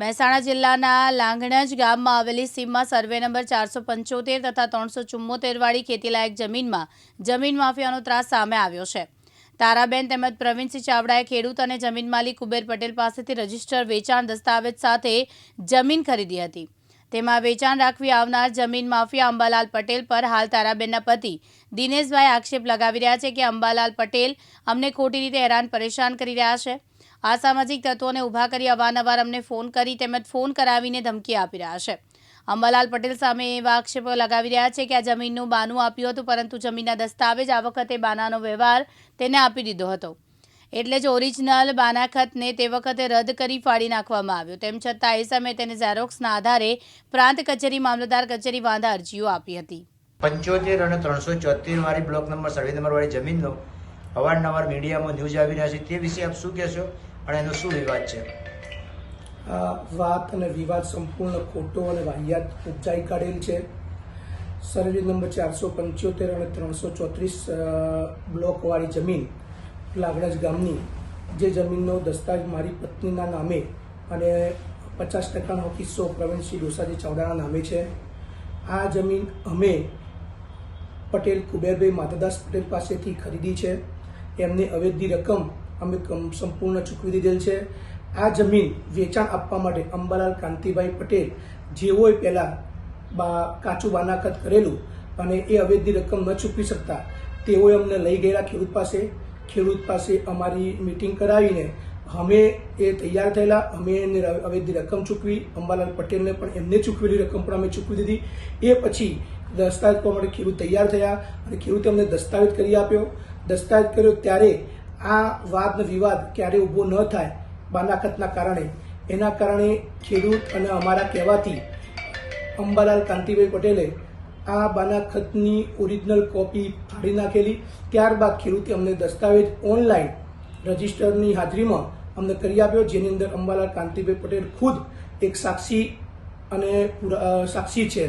મહેસાણા જિલ્લાના લાંગણજ ગામમાં આવેલી સીમમાં સર્વે નંબર ચારસો પંચોતેર તથા ત્રણસો ચુમ્મોતેરવાળી ખેતીલાયક જમીનમાં જમીન માફિયાનો ત્રાસ સામે આવ્યો છે. તારાબેન તેમજ પ્રવીણસિંહ ચાવડાએ ખેડૂત અને જમીન માલિક કુબેર પટેલ પાસેથી રજિસ્ટર વેચાણ દસ્તાવેજ સાથે જમીન ખરીદી હતી. તેમાં વેચાણ રાખવી આવનાર જમીન માફિયા અંબાલાલ પટેલ પર હાલ તારાબેનના પતિ દિનેશભાઈ આક્ષેપ લગાવી રહ્યા છે કે અંબાલાલ પટેલ અમને ખોટી રીતે હેરાન પરેશાન કરી રહ્યા છે. આ તત્વોને ઊભા કરી અવારનવાર અમને ફોન કરી તેમજ ફોન કરાવીને ધમકી આપી રહ્યા છે. અંબાલાલ પટેલ સામે એવા આક્ષેપો લગાવી રહ્યા છે કે આ જમીનનું બાનું આપ્યું હતું, પરંતુ જમીનના દસ્તાવેજ આ વખતે બાનાનો વ્યવહાર તેને આપી દીધો હતો. એટલે જ ઓરિજિનલ બાનાખતને તે વખતે રદ કરી ફાડી નાખવામાં આવ્યો. તેમ છતાં એ સમયે તેને ઝેરોક્સના આધારે પ્રાંત કચેરી, મામલતદાર કચેરી વાંધા અરજીઓ આપી હતી. પંચોતેર અને ત્રણસો ચોતેર વાળી બ્લોક નંબર, સર્વે નંબર વાળી જમીનનો અવારનવાર મીડિયામાં ન્યૂઝ આવી રહ્યા છે. તે વિશે આપ શું કહેશો? અને એનો શું વિવાદ છે? વાત અને વિવાદ સંપૂર્ણ ખોટો અને વાહિયાત ઉપજાઈ કાઢેલ છે. સર્વે નંબર ચારસો પંચોતેર અને ત્રણસો ચોત્રીસ બ્લોકવાળી જમીન લાગણજ ગામની. જે જમીનનો દસ્તાવેજ મારી પત્નીના નામે અને પચાસ ટકાનો કિસ્સો પ્રવીણસિંહ ડોસાજી ચાવડાના નામે છે. આ જમીન અમે પટેલ કુબેરભાઈ માધવદાસ પટેલ પાસેથી ખરીદી છે. એમને અવેધી રકમ અમે સંપૂર્ણ ચૂકવી દીધેલ છે. આ જમીન વેચાણ આપવા માટે અંબાલાલ કાંતિભાઈ પટેલ જેઓએ પહેલાં બા, કાચું બાનાકત કરેલું અને એ અવેધી રકમ ન ચૂકવી શકતા, તેઓએ અમને લઈ ગયેલા ખેડૂત પાસે. ખેડૂત પાસે અમારી મિટિંગ કરાવીને અમે એ તૈયાર થયેલા. અમે એને અવેધી રકમ ચૂકવી. અંબાલાલ પટેલને પણ એમને ચૂકવેલી રકમ પણ અમે ચૂકવી દીધી. એ પછી દસ્તાવેજ કરવા માટે ખેડૂત તૈયાર થયા અને ખેડૂતે અમને દસ્તાવેજ કરી આપ્યો. દસ્તાવેજ કર્યો ત્યારે આ વાદનો વિવાદ ક્યારે ઊભો ન થાય બાનાકતના કારણે. એના કારણે ખેડૂત અને અમારા કહેવાથી અંબાલાલ કાંતિભાઈ પટેલે આ બાનાખતની ઓરિજિનલ કોપી ફાડી નાખેલી. ત્યારબાદ ખેડૂતે અમને દસ્તાવેજ ઓનલાઈન રજિસ્ટરની હાજરીમાં અમને કરી આપ્યો, જેની અંદર અંબાલાલ કાંતિભાઈ પટેલ ખુદ એક સાક્ષી અને સાક્ષી છે.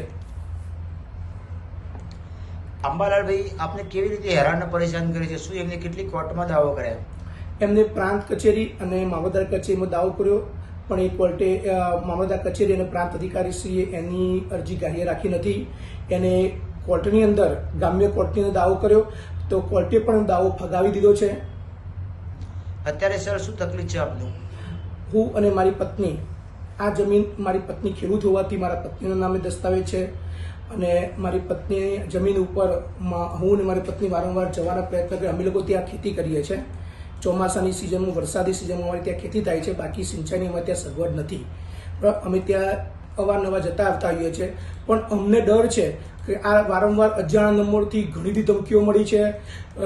અંબાલાલભાઈ આપને કેવી રીતે હેરાન પરેશાન કરે છે? શું એમને કેટલી કોર્ટમાં દાવો કર્યા? એમને પ્રાંત કચેરી અને મામલતદાર કચેરીમાં દાવો કર્યો. પણ એ કોર્ટે મામલતદાર કચેરી અને પ્રાંત અધિકારીશ્રીએ એની અરજી ગ્રાહ્ય રાખી નથી. એને કોર્ટની અંદર ગ્રામ્ય કોર્ટની અંદર દાવો કર્યો. તો કોર્ટે પણ દાવો ફગાવી દીધો છે. અત્યારે સર શું તકલીફ છે આપનું? હું અને મારી પત્ની આ જમીન મારી પત્ની ખેડૂત હોવાથી મારા પત્નીના નામે દસ્તાવેજ છે. અને મારી પત્ની જમીન ઉપર હું અને મારી પત્ની વારંવાર જવાના પ્રયત્ન કરી અમે લોકો ત્યાં ખેતી કરીએ છીએ. ચોમાસાની સિઝનમાં વરસાદી સિઝનમાં અમારે ત્યાં ખેતી થાય છે. બાકી સિંચાઈની અમારે ત્યાં સગવડ નથી. અમે ત્યાં અવારનવાર જતા આવતા હોઈએ છીએ. પણ અમને ડર છે કે આ વારંવાર અજાણ નંબરથી ઘણી બધી ધમકીઓ મળી છે.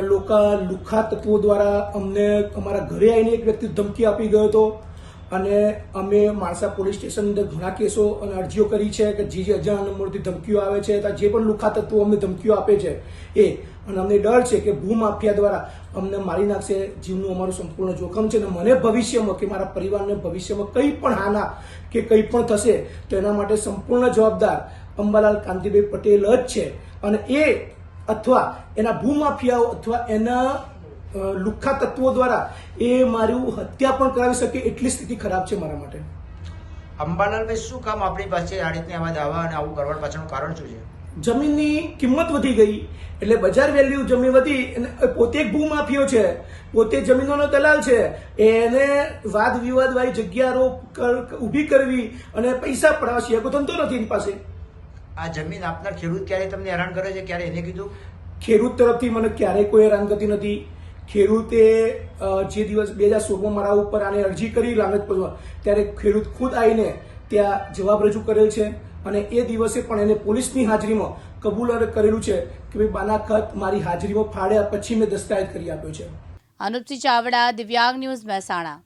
લોકો લુખા તત્વો દ્વારા અમને અમારા ઘરે આવીને એક વ્યક્તિ ધમકી આપી ગયો હતો. અને અમે માણસા પોલીસ સ્ટેશન અંદર ઘણા કેસો અને અરજીઓ કરી છે કે જે જે અજાણ નંબરથી ધમકીઓ આવે છે જે પણ લુખા તત્વો અમને ધમકીઓ આપે છે એ. અને અમને ડર છે કે ભૂમાફિયા દ્વારા અમને મારી નાખશે જીવનું અમારું સંપૂર્ણ જોખમ છે અને મને ભવિષ્યમાં કે મારા પરિવારને ભવિષ્યમાં કંઈ પણ હાના કે કંઈ પણ થશે તો એના માટે સંપૂર્ણ જવાબદાર અંબાલાલ કાંતિભાઈ પટેલ જ છે. અને એ અથવા એના ભૂમાફિયાઓ અથવા એના લુખ્ખા તત્વો દ્વારા એ મારું હત્યા પણ કરાવી શકે એટલી સ્થિતિ ખરાબ છે મારા માટે. અંબાલાલભાઈ શું કામ આપણી પાસે આ રીતના આવા દાવા અને આવું કરવા પાછળનું કારણ શું છે? જમીનની કિંમત વધી ગઈ એટલે બજાર વેલ્યુ જમીન વધી અને પોતે એક ભૂમાફિયો છે પોતે જમીનોનો દલાલ છે એને વાદ વિવાદ વાળી જગ્યાઓ ઊભી કરવી અને પૈસા પડાવવા સિવાય કોઈ ધંધો નથી એની પાસે. આ જમીન આપનાર ખેડૂત ક્યારે તમને હેરાન કરે છે? ક્યારે એને કીધું? ખેડૂત તરફથી મને ક્યારેય કોઈ હેરાન કરતી નથી. ખેડૂતે જે દિવસ બે હજાર સોળમાં મારા ઉપર આને અરજી કરી લાગત પરમાં ત્યારે ખેડૂત ખુદ આવીને ત્યાં જવાબ રજૂ કરેલ છે અને એ દિવસે પણ એને પોલીસની હાજરીમાં કબૂલ કરેલું છે કે ભાઈ બાનાખત મારી હાજરીમાં ફાળ્યા પછી મેં દસ્તાવેજ કરી આપ્યો છે. અનુપસિંહ ચાવડા, દિવ્યાંગ ન્યૂઝ મહેસાણા.